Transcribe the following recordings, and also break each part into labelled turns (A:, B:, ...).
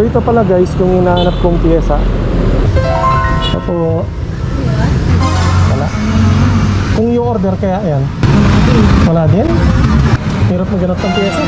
A: So ito pala guys, yung hinahanap kong pyesa. Opo. Wala. Kung yung order kaya yan? Wala din? Hirap maghanap ng pyesa.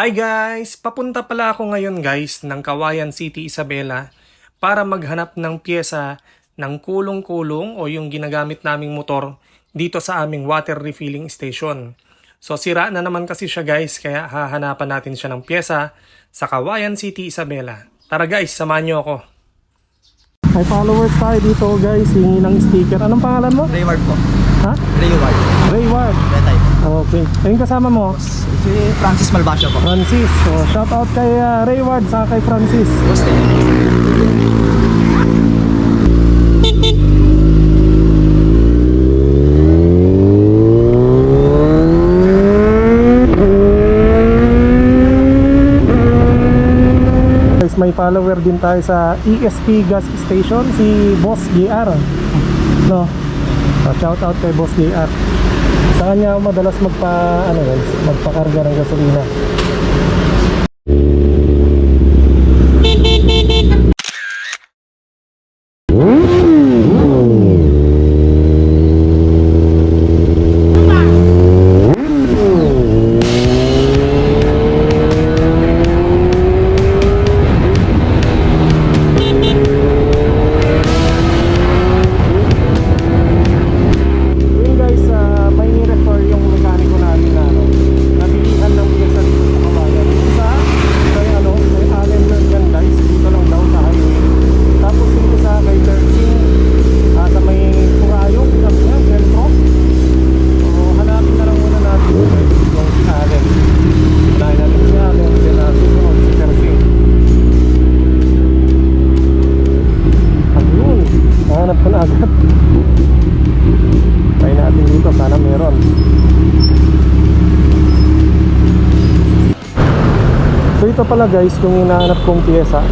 A: Hi guys! Papunta pala ako ngayon guys ng Kawayan City, Isabela para maghanap ng pyesa ng kulong-kulong o yung ginagamit naming motor dito sa aming water refilling station. So sira na naman kasi siya guys kaya hahanapan natin siya ng pyesa sa Kawayan City, Isabela. Tara guys, samahan niyo ako. May followers tayo dito guys, hingi ng sticker. Anong pangalan mo?
B: Rayward po.
A: Ha?
B: Rayward.
A: Rayward.
B: Retay.
A: Okay. Ayun kasama mo?
B: Si Francis Malbasio po.
A: Francis. So, shout out kay uh, Rayward sa kay Francis.
B: Gusto
A: Guys, may follower din tayo sa ESP gas station, si Boss JR. No? So, shout out kay Boss JR. Sa kanya ako madalas magpa ano guys, magpakarga ng gasolina. Ito pala guys, yung hinahanap kong pyesa.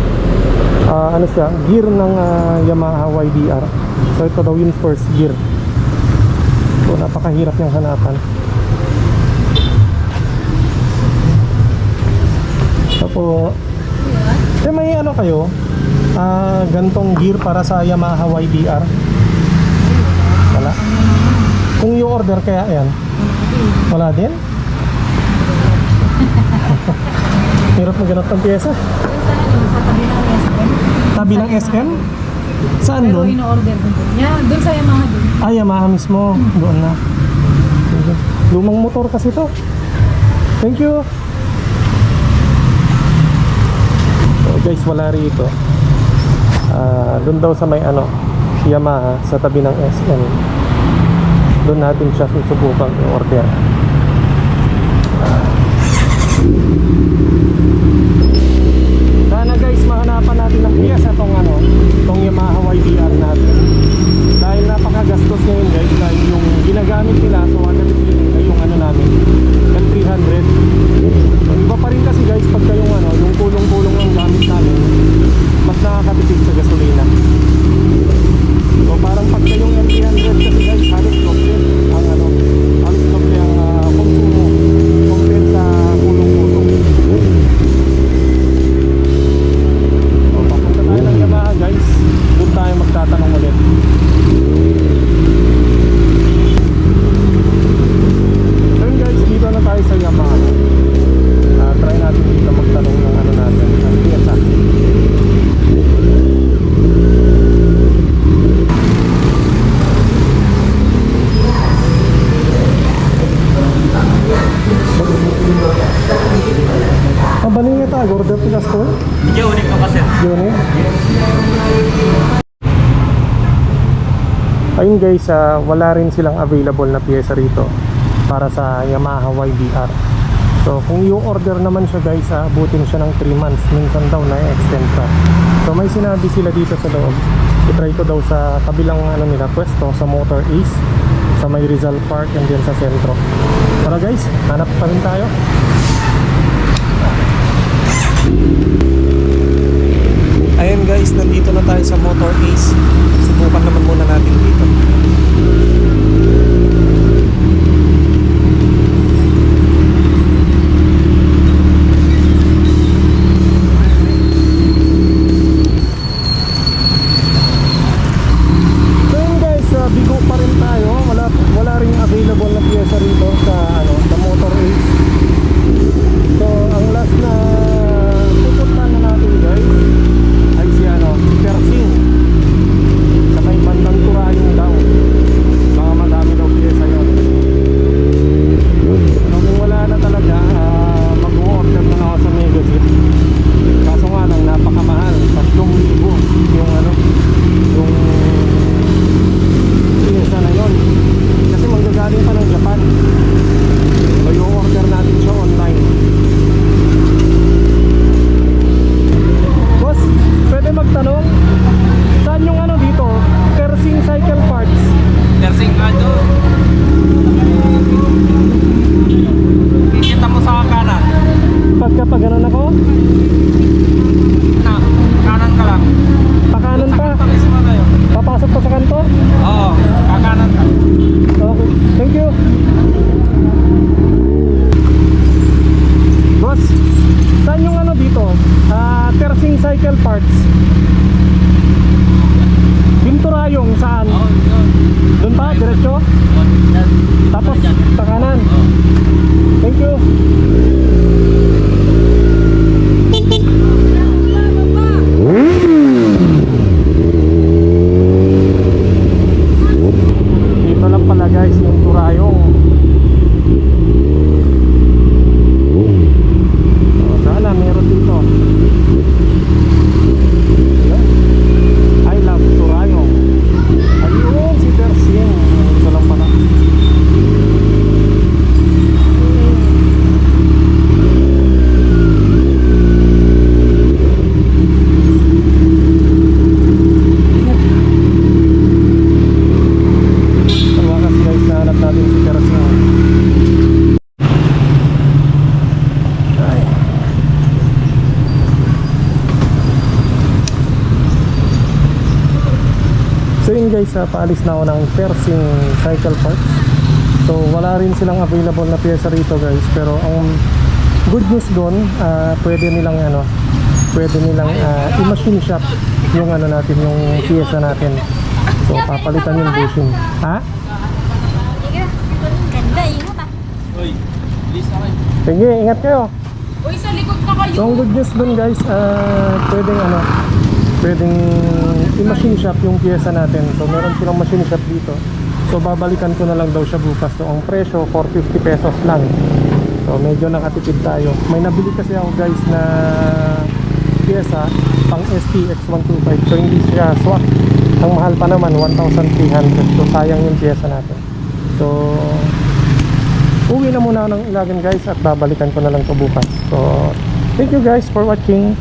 A: Ah, ano siya, gear ng ah, Yamaha YDR. So ito daw yung first gear. So napakahirap yung hanapan. Tapos, eh may ano kayo? Ah, gantong gear para sa Yamaha YDR. Wala. Kung yung order kaya yan? Wala din? Hirap maghanap ng pyesa.
C: Sa tabi ng SM.
A: Tabi ng SM? Saan
C: Pero
A: doon?
C: in-order ko doon. Yeah, doon sa Yamaha doon.
A: Ah, Yamaha mismo. Doon na. Sige. Lumang motor kasi to. Thank you. So guys, wala rito. Ah, doon daw sa may ano, Yamaha sa tabi ng SM. Doon natin siya susubukan i-order. Sana ayun guys uh, wala rin silang available na pyesa rito para sa Yamaha YBR so kung yung order naman siya guys uh, abutin siya ng 3 months. Minsan daw na extend pa. So may sinabi sila dito sa loob. Itry ko daw sa kabilang ano nila pwesto sa Motor Ace sa may Rizal Park and then sa sentro tara guys hanap pa rin tayo. Ayun guys nandito na tayo sa Motor Ace subukan naman muna yun guys, uh, paalis na ako ng Persing Cycle Parts. So wala rin silang available na pyesa rito guys. Pero ang good news doon, ah, pwede nilang ano, pwede nilang ah, i-machine shop yung ano natin, yung pyesa natin. So papalitan yung bushing. Ha?
D: Ganda, ingat ah.
A: Sige, ingat kayo.
C: Uy, sa likod na kayo.
A: So ang good news dun guys, ah, pwedeng ano, pwedeng i-machine shop yung pyesa natin. So meron silang machine shop dito. So babalikan ko na lang daw siya bukas. So ang presyo 450 pesos lang. So medyo nakatipid tayo. May nabili kasi ako guys na pyesa pang STX 125. So hindi siya swak. Ang mahal pa naman 1,300. So sayang yung pyesa natin. So Uwi na muna ng ilagan guys at babalikan ko na lang to bukas. So, thank you guys for watching.